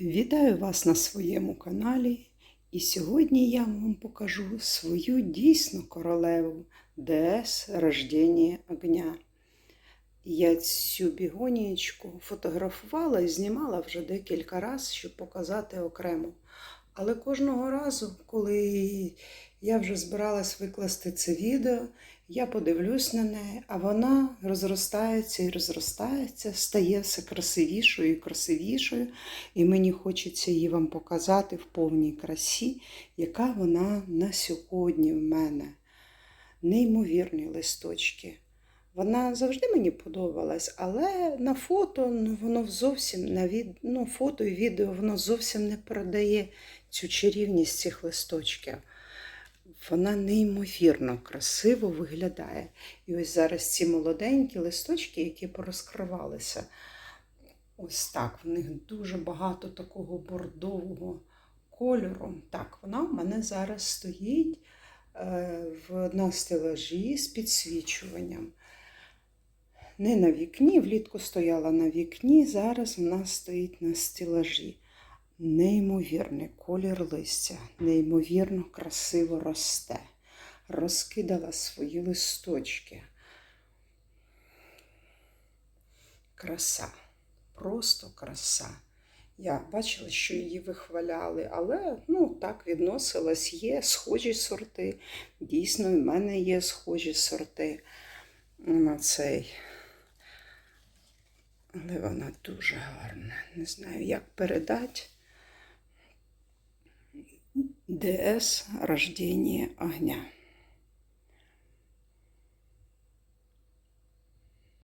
Вітаю вас на своєму каналі. І сьогодні я вам покажу свою дійсну королеву ДС Рождення огня. Я цю бігонієчку фотографувала і знімала вже декілька разів, щоб показати окремо. Але кожного разу, коли я вже збиралась викласти це відео, я подивлюсь на неї, а вона розростається і розростається, стає все красивішою і красивішою. І мені хочеться її вам показати в повній красі, яка вона на сьогодні в мене. Неймовірні листочки. Вона завжди мені подобалась, але на фото ну, воно зовсім на від... ну, фото і відео воно зовсім не передає цю чарівність цих листочків. Вона неймовірно красиво виглядає. І ось зараз ці молоденькі листочки, які порозкривалися. Ось так, в них дуже багато такого бордового кольору. Так, вона в мене зараз стоїть е, на стелажі з підсвічуванням. Не на вікні, влітку стояла на вікні, зараз вона стоїть на стелажі. Неймовірний колір листя, неймовірно красиво росте. Розкидала свої листочки. Краса, просто краса. Я бачила, що її вихваляли, але ну, так відносилась. Є схожі сорти. Дійсно, в мене є схожі сорти на цей. Але вона дуже гарна. Не знаю, як передати. ДС Рождение огня.